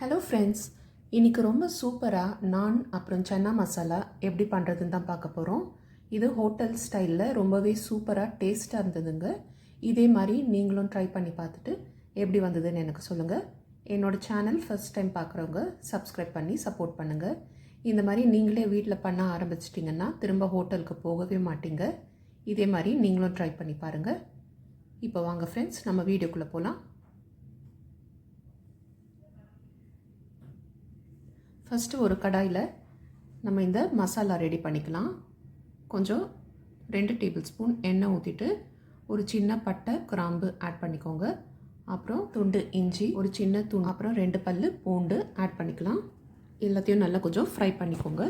Hello friends இன்றைக்கி ரொம்ப சூப்பராக நான் அப்புறம் சன்னா மசாலா எப்படி பண்ணுறதுன்னு தான் பார்க்க போகிறோம் இது ஹோட்டல் ஸ்டைலில் ரொம்பவே சூப்பராக டேஸ்ட்டாக இருந்ததுங்க. இதே மாதிரி நீங்களும் ட்ரை பண்ணி பார்த்துட்டு எப்படி வந்ததுன்னு எனக்கு சொல்லுங்கள் என்னோடய சேனல் ஃபஸ்ட் டைம் பார்க்குறவங்க சப்ஸ்கிரைப் பண்ணி சப்போர்ட் பண்ணுங்கள் இந்த மாதிரி நீங்களே வீட்டில் பண்ண ஆரம்பிச்சிட்டிங்கன்னா திரும்ப ஹோட்டலுக்கு போகவே மாட்டீங்க. இதே மாதிரி நீங்களும் ட்ரை பண்ணி பாருங்கள் இப்போ வாங்க ஃப்ரெண்ட்ஸ் நம்ம வீடியோக்குள்ளே போகலாம் ஃபஸ்ட்டு ஒரு கடாயில் நம்ம இந்த மசாலா ரெடி பண்ணிக்கலாம். கொஞ்சம் ரெண்டு டேபிள் ஸ்பூன் எண்ணெய் ஊற்றிட்டு ஒரு சின்ன பட்டை கிராம்பு ஆட் பண்ணிக்கோங்க. அப்புறம் துண்டு இஞ்சி ஒரு சின்ன துண்டு அப்புறம் ரெண்டு பல் பூண்டு ஆட் பண்ணிக்கலாம். எல்லாத்தையும் நல்லா கொஞ்சம் ஃப்ரை பண்ணிக்கோங்க.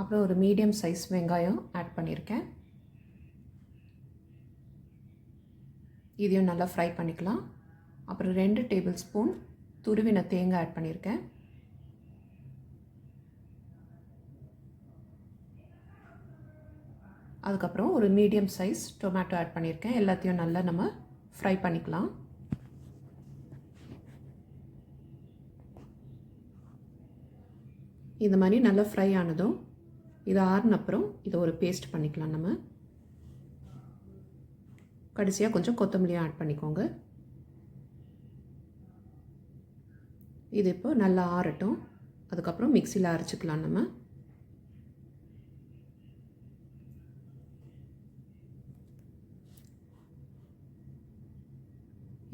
அப்புறம் ஒரு மீடியம் சைஸ் வெங்காயம் ஆட் பண்ணியிருக்கேன் இதையும் நல்லா ஃப்ரை பண்ணிக்கலாம். அப்புறம் ரெண்டு டேபிள் ஸ்பூன் துருவின தேங்காய் ஆட் பண்ணியிருக்கேன் அதுக்கப்புறம் ஒரு மீடியம் சைஸ் டொமேட்டோ ஆட் பண்ணியிருக்கேன். எல்லாத்தையும் நல்லா நம்ம ஃப்ரை பண்ணிக்கலாம். இந்த மாதிரி நல்லா ஃப்ரை ஆனதும் இது ஆறுன அப்புறம் இதை ஒரு பேஸ்ட் பண்ணிக்கலாம் நம்ம. கடைசியாக கொஞ்சம் கொத்தமல்லியும் ஆட் பண்ணிக்கோங்க. இது இப்போ நல்லா ஆறட்டும். அதுக்கப்புறம் மிக்சியில் அரைச்சிக்கலாம் நம்ம.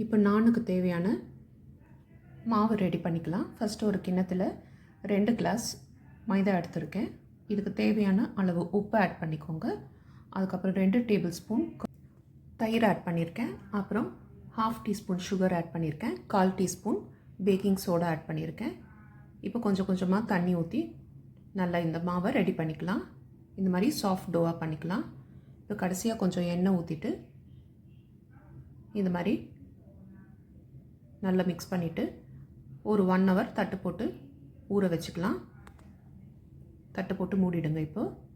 இப்போ நானுக்கு தேவையான மாவு ரெடி பண்ணிக்கலாம். ஃபஸ்ட்டு ஒரு கிண்ணத்தில் ரெண்டு கிளாஸ் மைதா எடுத்திருக்கேன். இதுக்கு தேவையான அளவு உப்பு ஆட் பண்ணிக்கோங்க. அதுக்கப்புறம் ரெண்டு டேபிள் ஸ்பூன் தயிர் ஆட் பண்ணியிருக்கேன் அப்புறம் ஹாஃப் டீஸ்பூன் சுகர் ஆட் பண்ணியிருக்கேன் கால் டீஸ்பூன் பேக்கிங் சோடா ஆட் பண்ணியிருக்கேன் இப்போ கொஞ்சம் கொஞ்சமாக தண்ணி ஊற்றி நல்லா இந்த மாவை ரெடி பண்ணிக்கலாம். இந்த மாதிரி சாஃப்ட் டோவாக பண்ணிக்கலாம். இப்போ கடைசியாக கொஞ்சம் எண்ணெய் ஊற்றிட்டு இந்த மாதிரி நல்லா மிக்ஸ் பண்ணிவிட்டு ஒரு ஒன் ஹவர் தட்டு போட்டு ஊற வச்சுக்கலாம். தட்டு போட்டு மூடிடுங்க இப்போது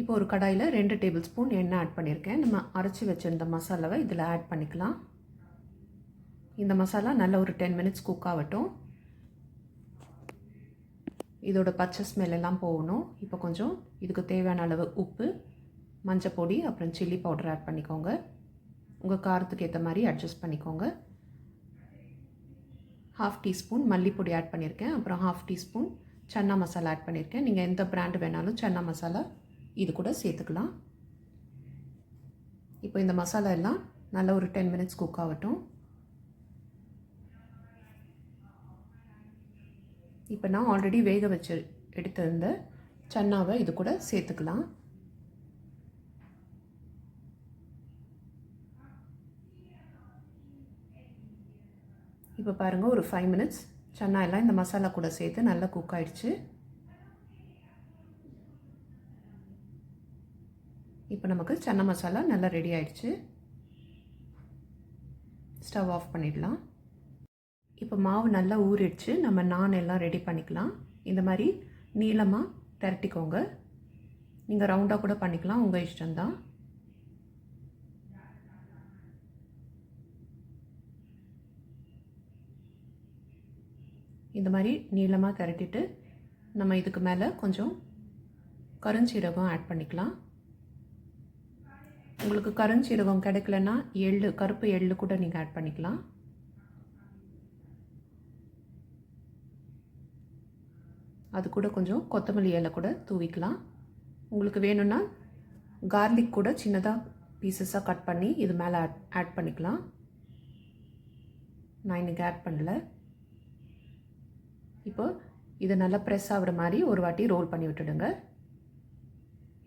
இப்போ ஒரு கடாயில் ரெண்டு டேபிள் ஸ்பூன் எண்ணெய் ஆட் பண்ணியிருக்கேன். நம்ம அரைச்சி வச்சுருந்த மசாலாவை இதில் ஆட் பண்ணிக்கலாம். இந்த மசாலா நல்ல ஒரு டென் மினிட்ஸ் குக் ஆகட்டும். இதோட பச்சை ஸ்மெல் எல்லாம் போகணும். இப்போ கொஞ்சம் இதுக்கு தேவையான அளவு உப்பு மஞ்சள் பொடி அப்புறம் சில்லி பவுடர் ஆட் பண்ணிக்கோங்க. உங்கள் காரத்துக்கு ஏற்ற மாதிரி அட்ஜஸ்ட் பண்ணிக்கோங்க. ஹாஃப் டீஸ்பூன் மல்லிப்பொடி ஆட் பண்ணியிருக்கேன் அப்புறம் half teaspoon chana masala add பண்ணியிருக்கேன் நீங்கள் எந்த பிராண்டு வேணாலும் சன்னா மசாலா இது கூட சேர்த்துக்கலாம். இப்போ இந்த மசாலா எல்லாம் நல்லா ஒரு டென் மினிட்ஸ் குக் ஆகட்டும். இப்போ நான் ஆல்ரெடி வேக வச்சு எடுத்திருந்த சன்னாவை இது கூட சேர்த்துக்கலாம். இப்போ பாருங்கள் ஒரு ஃபைவ் மினிட்ஸ் சன்னா எல்லாம் இந்த மசாலா கூட சேர்த்து நல்லா குக் ஆகிடுச்சு இப்போ நமக்கு சன்னா மசாலா நல்லா ரெடி ஆயிடுச்சு. ஸ்டவ் ஆஃப் பண்ணிடலாம். இப்போ மாவு நல்லா ஊறிடுச்சு. நம்ம நான் எல்லாம் ரெடி பண்ணிக்கலாம். இந்த மாதிரி நீளமாக திரட்டிக்கோங்க. நீங்கள் ரவுண்டாக கூட பண்ணிக்கலாம். உங்கள் இஷ்டம்தான். இந்த மாதிரி நீளமாக கரட்டிட்டு நம்ம இதுக்கு மேலே கொஞ்சம் கருஞ்சீரகம் ஆட் பண்ணிக்கலாம். உங்களுக்கு கருஞ்சீரகம் கிடைக்கலன்னா எள்ளு கருப்பு எள்ளு கூட நீங்கள் ஆட் பண்ணிக்கலாம். அது கூட கொஞ்சம் கொத்தமல்லி இலை கூட தூவிக்கலாம். உங்களுக்கு வேணும்னா கார்லிக் கூட சின்னதாக பீசஸாக கட் பண்ணி இது மேலே ஆட் ஆட் பண்ணிக்கலாம். நான் இன்றைக்கி ஆட் பண்ணல. இப்போ இதை நல்லா ப்ரெஸ் ஆகிற மாதிரி ஒரு வாட்டி ரோல் பண்ணி விட்டுடுங்க.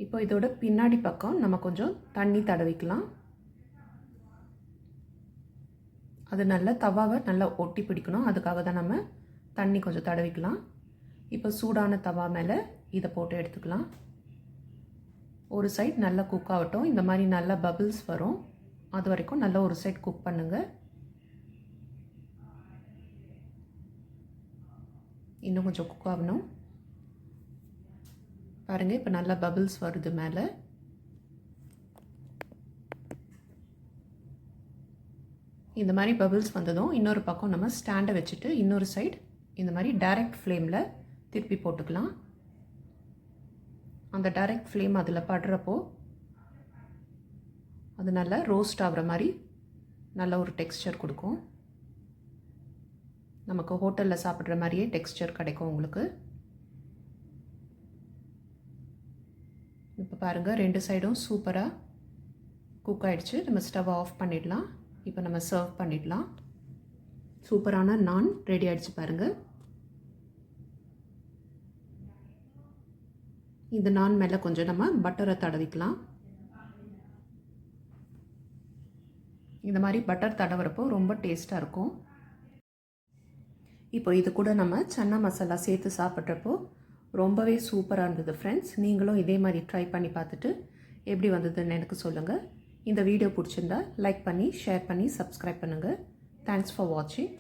இப்போ இதோட பின்னாடி பக்கம் நம்ம கொஞ்சம் தண்ணி தடவிக்கலாம். அது நல்லா தவாவை நல்லா ஒட்டி பிடிக்கணும். அதுக்காக தான் நம்ம தண்ணி கொஞ்சம் தடவிக்கலாம். இப்போ சூடான தவா மேலே இதை போட்டு எடுத்துக்கலாம். ஒரு சைட் நல்லா குக் ஆகட்டும். இந்த மாதிரி நல்லா பபிள்ஸ் வரும். அது வரைக்கும் நல்லா ஒரு சைட் குக் பண்ணுங்கள் இன்னும் கொஞ்சம் குக் ஆகணும் பாருங்கள் இப்போ நல்லா பபிள்ஸ் வருது மேலே. இந்த மாதிரி பபிள்ஸ் வந்ததும் இன்னொரு பக்கம் நம்ம ஸ்டாண்டை வச்சுட்டு இன்னொரு சைடு இந்த மாதிரி டைரக்ட் ஃப்ளேமில் திருப்பி போட்டுக்கலாம். அந்த டைரக்ட் ஃப்ளேம் அதில் படுறப்போ அது நல்லா ரோஸ்ட் ஆகிற மாதிரி நல்ல ஒரு டெக்ஸ்சர் கொடுக்கும். நமக்கு ஹோட்டலில் சாப்பிட்ற மாதிரியே டெக்ஸ்சர் கிடைக்கும் உங்களுக்கு. இப்போ பாருங்கள் ரெண்டு சைடும் சூப்பராக குக் ஆகிடுச்சு நம்ம ஸ்டவ்வை ஆஃப் பண்ணிடலாம். இப்போ நம்ம சர்வ் பண்ணிடலாம். சூப்பரான நான் ரெடி ஆகிடுச்சு பாருங்கள் இந்த நான் மேலே கொஞ்சம் நம்ம பட்டரை தடவிக்கலாம். இந்த மாதிரி பட்டர் தடவுறப்போ ரொம்ப டேஸ்ட்டாக இருக்கும். இப்போ இது கூட நம்ம சன்னா மசாலா சேர்த்து சாப்பிட்றப்போ ரொம்பவே சூப்பராக இருந்தது ஃப்ரெண்ட்ஸ் நீங்களும் இதே மாதிரி ட்ரை பண்ணி பார்த்துட்டு எப்படி வந்ததுன்னு எனக்கு சொல்லுங்கள் இந்த வீடியோ பிடிச்சிருந்தா லைக் பண்ணி ஷேர் பண்ணி சப்ஸ்கிரைப் பண்ணுங்கள் தேங்க்ஸ் ஃபார் வாட்சிங்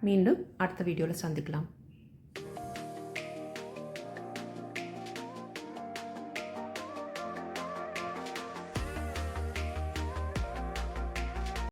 மீண்டும் அடுத்த வீடியோவில் சந்திக்கலாம்.